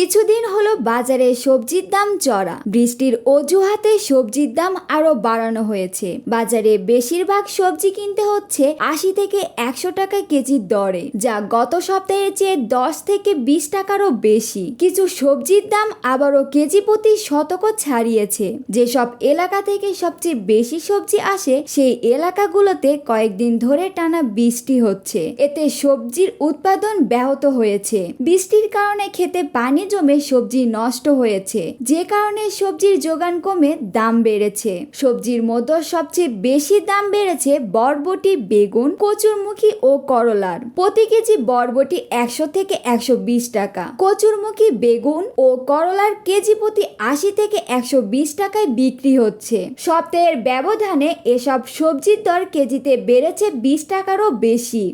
কিছুদিন হলো বাজারে সবজির দাম চড়া। বৃষ্টির অজুহাতে সবজির দাম আরও বাড়ানো হয়েছে। বাজারে বেশিরভাগ সবজি কিনতে হচ্ছে আশি থেকে একশো টাকা কেজির দরে, যা গত সপ্তাহের চেয়ে দশ থেকে বিশ টাকারও বেশি। কিছু সবজির দাম আবারও কেজি প্রতি শতক ছাড়িয়েছে। যেসব এলাকা থেকে সবচেয়ে বেশি সবজি আসে, সেই এলাকাগুলোতে কয়েকদিন ধরে টানা বৃষ্টি হচ্ছে। এতে সবজির উৎপাদন ব্যাহত হয়েছে। বৃষ্টির কারণে খেতে পানি জমে সবজি নষ্ট হয়েছে। যে কারণে সবজির যোগান কমে দাম বেড়েছে। সবজির মধ্যে সবচেয়ে বেশি দাম বেড়েছে বরবটি, বেগুন, কচুরমুখী ও করলার। প্রতি কেজি বরবটি একশো থেকে একশো বিশ টাকা। কচুরমুখী, বেগুন ও করলার কেজি প্রতি আশি থেকে একশো বিশ টাকায় বিক্রি হচ্ছে। সপ্তাহের ব্যবধানে এসব সবজির দর কেজিতে বেড়েছে বিশ টাকারও বেশি।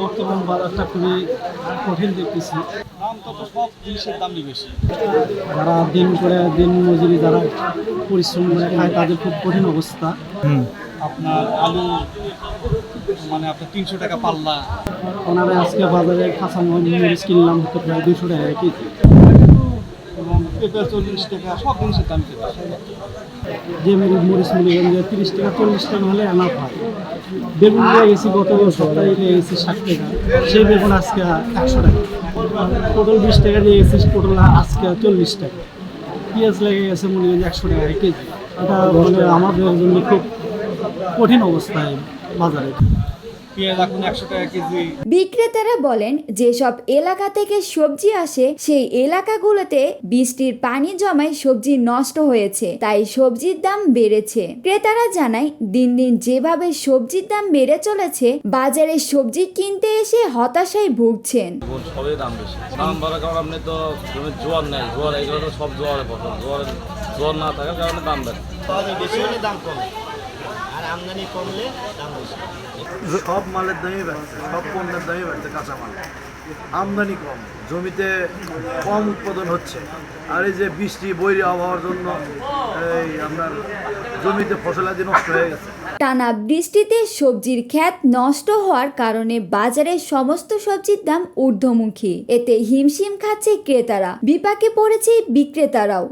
বর্তমান বাজারটা খুবই কঠিন দেখতেছি। দাম সব জিনিসের দামই বেশি। যারা দিন করে দিন মজুরি যারা পরিশ্রম করে খায় তাদের খুব কঠিন অবস্থা। আপনার আলু মানে আপনার তিনশো টাকা পাল্লা। ওনারা আজকে বাজারে কাঁচা মরিচ কিনলাম হতে প্রায় দুশো টাকা কেজি। পেঁপে চল্লিশ টাকা, সব জিনিসের দাম বেশি যে মরিচ মরিচ মিলে তিরিশ টাকা, চল্লিশ টাকা হলে এনাফ হয়। বেগুন নিয়ে গেছি গত সপ্তাহে নিয়ে গেছি ষাট টাকা, সেই বেগুন আজকে একশো টাকা। পটল বিশ টাকা নিয়ে গেছি পটল আজকে চল্লিশ টাকা। পেঁয়াজ লেগে গেছে মনে করেন একশো টাকা কেজি। এটা আমাদের জন্য খুব কঠিন অবস্থায় বাজারে। পেঁয়াজ এখন একশো টাকা কেজি। বিক্রেতারা বলেন যেসব এলাকা থেকে সবজি আসে সেই এলাকাগুলোতে বৃষ্টির পানি জমায় সবজি নষ্ট হয়েছে তাই সবজির দাম বেড়েছে। ক্রেতারা জানায় দিন দিন যেভাবে সবজির দাম বেড়ে চলেছে বাজারে সবজি কিনতে এসে হতাশায় ভুগছেন। সবই দাম বেশি। দাম বাড়ার কারণে আপনি তো জোয়ার নেই জোয়ার এগুলো সব জোয়ারে ফসল জোয়ার জোয়ার না থাকার কারণে দাম বেড়ে। বেশি হলে দাম কমে। আর আমদানি কমলে দাম বেশি। সব মালের দামই বাড়ছে সব পণ্যের দামই বাড়ছে কাঁচামাল। আমদানি কম জমিতে কম উৎপাদন হচ্ছে। আর এই যে বৃষ্টি বৈরী আবহাওয়ার জন্য এই আপনার জমিতে ফসলাদি নষ্ট হয়ে গেছে। টানা বৃষ্টিতে সবজির ক্ষেত নষ্ট হওয়ার কারণে বাজারে সমস্ত সবজির দাম ঊর্ধ্বমুখী। এতে হিমশিম খাচ্ছে ক্রেতারা বিপাকে পড়েছে বিক্রেতারাও।